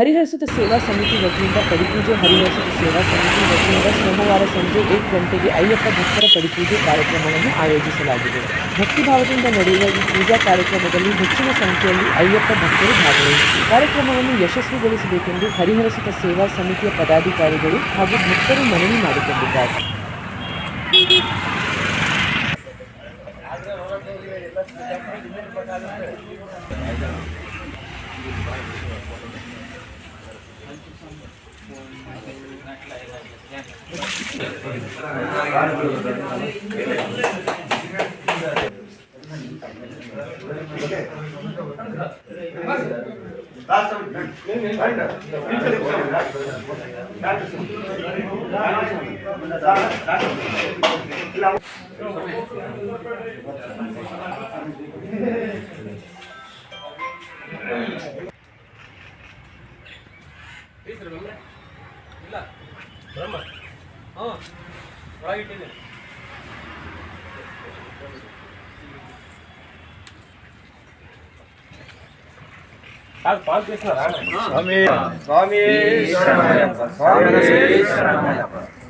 ಹರಿಹರಸುತ ಸೇವಾ ಸಮಿತಿ ವತಿಯಿಂದ ಪಡಿಪೂಜೆ ಹರಿಹರಸುತ ಸೇವಾ ಸಮಿತಿ ವತಿಯಿಂದ ಸೋಮವಾರ ಸಂಜೆ ಏಳು ಗಂಟೆಗೆ ಅಯ್ಯಪ್ಪ ಭಕ್ತರ ಪಡಿಪೂಜೆ ಕಾರ್ಯಕ್ರಮವನ್ನು ಆಯೋಜಿಸಲಾಗಿದೆ. ಭಕ್ತಿಭಾವದಿಂದ ನಡೆಯುವ ಈ ಪೂಜಾ ಕಾರ್ಯಕ್ರಮದಲ್ಲಿ ಹೆಚ್ಚಿನ ಸಂಖ್ಯೆಯಲ್ಲಿ ಅಯ್ಯಪ್ಪ ಭಕ್ತರು ಭಾಗವಹಿಸಿ. ಕಾರ್ಯಕ್ರಮವನ್ನು ಯಶಸ್ವಿಗೊಳಿಸಬೇಕೆಂದು ಹರಿಹರಸುತ ಸೇವಾ ಸಮಿತಿಯ ಪದಾಧಿಕಾರಿಗಳು ಹಾಗೂ ಭಕ್ತರು ಮನವಿ ಮಾಡಿಕೊಂಡಿದ್ದಾರೆ. Please remember. Illa. Brahma.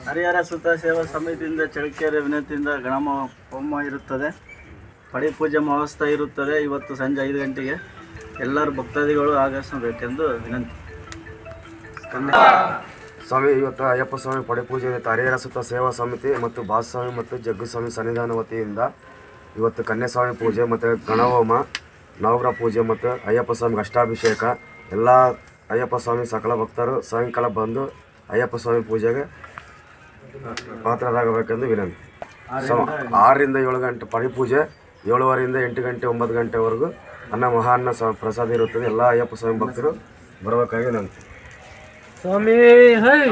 Harihara ಸುತ ಸೇವಾ ಸಮಿತಿಯಿಂದ ಚಳಕೆರೆ ವಿನಂತಿಯಿಂದ ಗಣಮ ಹೋಮ ಇರುತ್ತದೆ. ಪಡಿ ಪೂಜೆ ಮಹೋತ್ಸವ ಇರುತ್ತದೆ ಇವತ್ತು ಸಂಜೆ ಐದು ಗಂಟೆಗೆ. ಎಲ್ಲರೂ ಭಕ್ತಾದಿಗಳು ಆಗಮಿಸಬೇಕೆಂದು ವಿನಂತಿ. ಸ್ವಾಮಿ ಇವತ್ತು ಅಯ್ಯಪ್ಪ ಸ್ವಾಮಿ ಪಡೆಪೂಜೆ ಹರಿಹರ ಸುತ್ತ ಸೇವಾ ಸಮಿತಿ ಮತ್ತು ಬಾಸ್ವಾಮಿ ಮತ್ತು ಜಗ್ಗುಸ್ವಾಮಿ ಸನ್ನಿಧಾನ ವತಿಯಿಂದ ಇವತ್ತು ಕನ್ಯಾಸ್ವಾಮಿ ಪೂಜೆ ಮತ್ತು ಗಣಹೋಮ ನವಗ್ರ ಪೂಜೆ ಮತ್ತು ಅಯ್ಯಪ್ಪ ಸ್ವಾಮಿಗೆ ಅಷ್ಟಾಭಿಷೇಕ. ಎಲ್ಲ ಅಯ್ಯಪ್ಪ ಸ್ವಾಮಿ ಸಕಲ ಭಕ್ತರು ಸಾಯಂಕಾಲ ಬಂದು ಅಯ್ಯಪ್ಪ ಸ್ವಾಮಿ ಪೂಜೆಗೆ ಪಾತ್ರರಾಗಬೇಕೆಂದು ವಿನಂತಿ. ಸೊ, ಆರರಿಂದ ಏಳು ಗಂಟೆ ಪಡಿಪೂಜೆ ಏಳುವರೆಯಿಂದ ಎಂಟು ಗಂಟೆ, ಒಂಬತ್ತು ಗಂಟೆವರೆಗೂ ಅನ್ನ ಮಹಾನ್ನ ಸ ಪ್ರಸಾದ ಇರುತ್ತದೆ. ಎಲ್ಲ ಅಯ್ಯಪ್ಪ ಸ್ವಾಮಿ ಭಕ್ತರು ಬರಬೇಕಾಗಿ ವಿನಂತಿ. ಸ್ವಾಮಿ ಹೈ